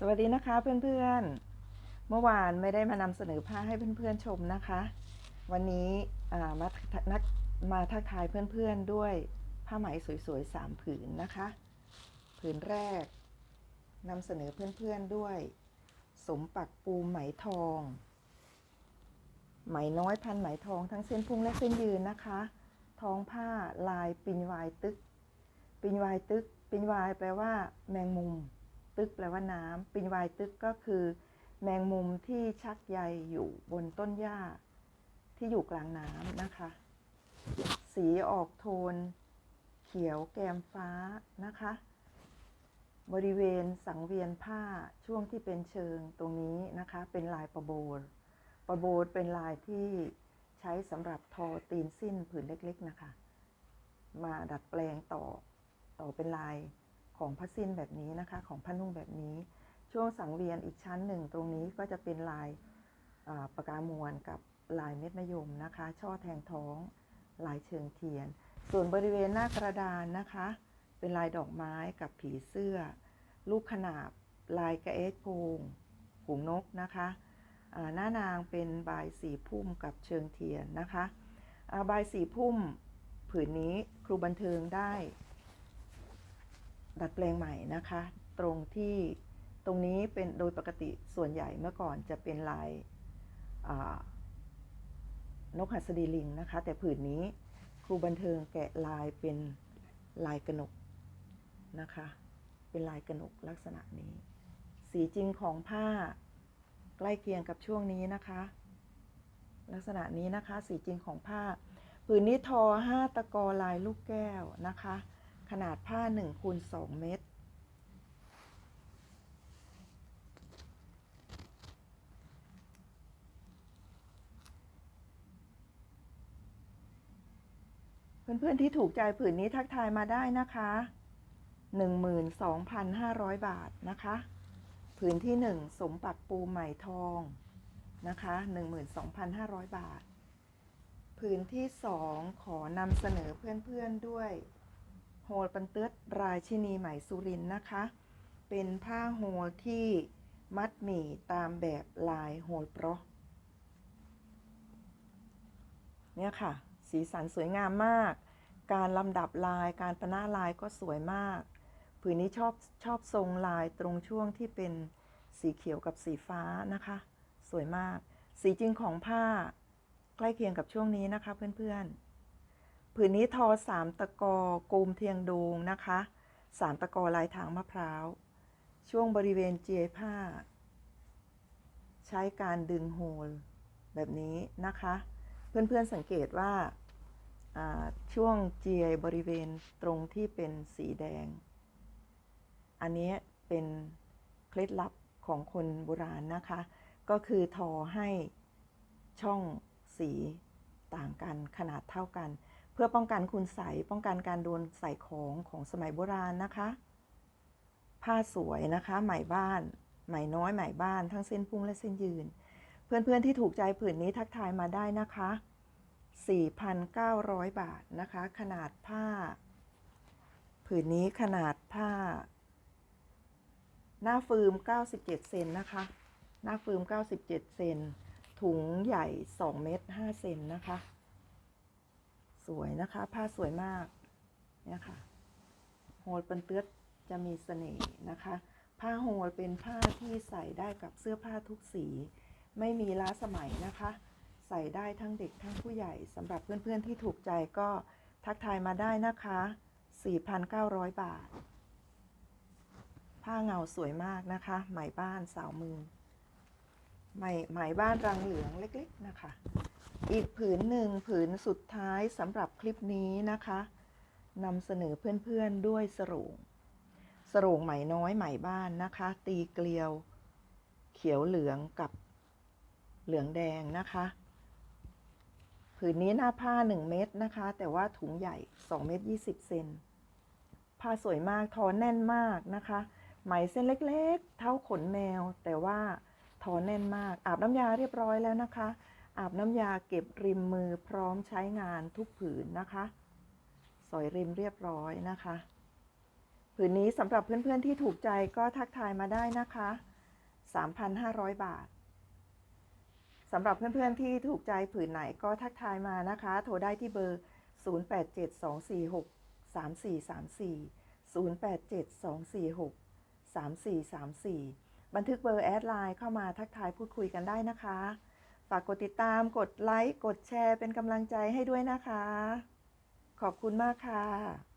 สวัสดีนะคะเพื่อนๆ เมื่อวานไม่ได้มานำเสนอผ้าให้เพื่อนๆชมนะคะ วันนี้มานักมาทักทายเพื่อนๆด้วยผ้าไหมสวยๆสามผืนนะคะ ผืนแรกนำเสนอเพื่อนๆด้วย สมปักปูไหมทอง ไหมน้อยพันไหมทองทั้งเส้นพุ่งและเส้นยืนนะคะ ทองผ้าลายปิญวายตึก ปิญวายตึก ปิญวายแปลว่าแมงมุม ตึกแปลว่าน้ำปิญวายตึกก็คือ แมงมุมที่ชักใยอยู่บนต้นหญ้า ที่อยู่กลางน้ำนะคะ สีออกโทน เขียวแกมฟ้านะคะ บริเวณสังเวียนผ้าช่วงที่เป็นเชิงตรงนี้นะคะ เป็นลายประโบรประโบรเป็นลายที่ใช้สำหรับทอตีนสิ้นผืนเล็กๆนะคะ มาดัดแปลงต่อต่อเป็นลาย ของผ้าสิ้นแบบนี้นะคะ ของผ้านุ่งแบบนี้ ช่วงสังเวียนอีกชั้นหนึ่งตรงนี้ก็จะเป็นลายาปากกามวลกับลายเม็ดมะยมนะคะ ช่อแทงท้อง ลายเชิงเทียน ส่วนบริเวณหน้ากระดานนะคะ เป็นลายดอกไม้กับผีเสื้อ ลูกขนาบ ลายกระเอสโพงหูนกนะคะหน้านางเป็นใบสีพุ่มกับเชิงเทียนนะคะอ่าบสีพุ่มผืนนี้ครูบันเทิงได้ ดัดแปลงใหม่นะคะ ตรงที่ตรงนี้เป็นโดยปกติส่วนใหญ่เมื่อก่อนจะเป็นลายนกหัสดีลิงนะคะ แต่ผืนนี้ครูบันเทิงแกะลายเป็นลายกระหนกนะคะ เป็นลายกระหนกลักษณะนี้ สีจริงของผ้าใกล้เคียงกับช่วงนี้นะคะ ลักษณะนี้นะคะสีจริงของผ้า ผืนนี้ทอ5ตะกอลายลูกแก้วนะคะ ขนาดผ้า1คูณ2เมตร เพื่อนๆที่ถูกใจผืนนี้ทักทายมาได้นะคะ 12,500 บาทนะคะ ผืนที่ 1 สมปักปูไหมทองนะคะ 12,500 บาท ผืนที่ 2 ขอนำเสนอเพื่อนๆด้วย โฮลปันเตือดราชินีไหมสุรินนะคะ เป็นผ้าโฮลที่มัดหมี่ตามแบบลายโฮลโปรเนี่ยค่ะ สีสันสวยงามมาก การลำดับลายการปะหน้าลายก็สวยมาก ผืนนี้ชอบชอบทรงลายตรงช่วงที่เป็นสีเขียวกับสีฟ้านะคะ สวยมาก สีจริงของผ้าใกล้เคียงกับช่วงนี้นะคะเพื่อนๆ ผืนนี้ทอสามตะกอกูมเทียงโดงนะคะสามตะกอลายทางมะพร้าว ช่วงบริเวณเจียผ้า ใช้การดึงโฮลแบบนี้นะคะ เพื่อนๆสังเกตว่าช่วงเจียบริเวณตรงที่เป็นสีแดง อันนี้เป็นเคล็ดลับของคนโบราณนะคะ ก็คือทอให้ช่องสีต่างกันขนาดเท่ากัน พื่อป้องกันคุณใสป้องกันการโดนใส่ของของสมัยโบราณนะคะ ผ้าสวยนะคะไหมบ้าน ไหมน้อยไหมบ้านทั้งเส้นพุ่งและเส้นยืน เพื่อนๆที่ถูกใจผืนนี้ทักทายมาได้นะคะ 4,900 บาทนะคะ ขนาดผ้า ผืนนี้ขนาดผ้า หน้าฟืม 97 เซนนะคะ หน้าฟืม 97 เซนถุงใหญ่ 2 เมตร 5 เซนนะคะ สวยนะคะ ผ้าสวยมากเนี่ยค่ะโฮลเป็นเตือดจะมีเสน่ห์นะคะ ผ้าโฮลเป็นผ้าที่ใส่ได้กับเสื้อผ้าทุกสี ไม่มีล้าสมัยนะคะ ใส่ได้ทั้งเด็กทั้งผู้ใหญ่สำหรับเพื่อนๆที่ถูกใจก็ทักทายมาได้นะคะ 4,900 บาท ผ้าเงาสวยมากนะคะ ไหมบ้านสาวมือไหมไหมบ้านรังเหลืองเล็กๆนะคะ อีกผืนหนึ่งผืนสุดท้ายสำหรับคลิปนี้นะคะนำเสนอเพื่อนๆด้วยสรงสรงไหมน้อยไหมบ้านนะคะ ตีเกลียว เขียวเหลืองกับเหลืองแดงนะคะ ผืนนี้หน้าผ้า 1 เมตรนะคะ แต่ว่าถุงใหญ่ 2 เมตร 20 เซนผ้าสวยมาก ทอแน่นมากนะคะ ไหมเส้นเล็กๆ เท่าขนแมว แต่ว่าทอแน่นมาก อาบน้ำยาเรียบร้อยแล้วนะคะ อาบน้ำยาเก็บริมมือพร้อมใช้งานทุกผืนนะคะ สอยริมเรียบร้อยนะคะ ผืนนี้สำหรับเพื่อนๆที่ถูกใจก็ทักทายมาได้นะคะ 3,500 บาทสำหรับเพื่อนๆที่ถูกใจผืนไหนก็ทักทายมานะคะ โทรได้ที่เบอร์ 0872463434บันทึกเบอร์แอดไลน์เข้ามาทักทายพูดคุยกันได้นะคะ ฝากกดติดตาม กดไลค์ กดแชร์ เป็นกำลังใจให้ด้วยนะคะ ขอบคุณมากค่ะ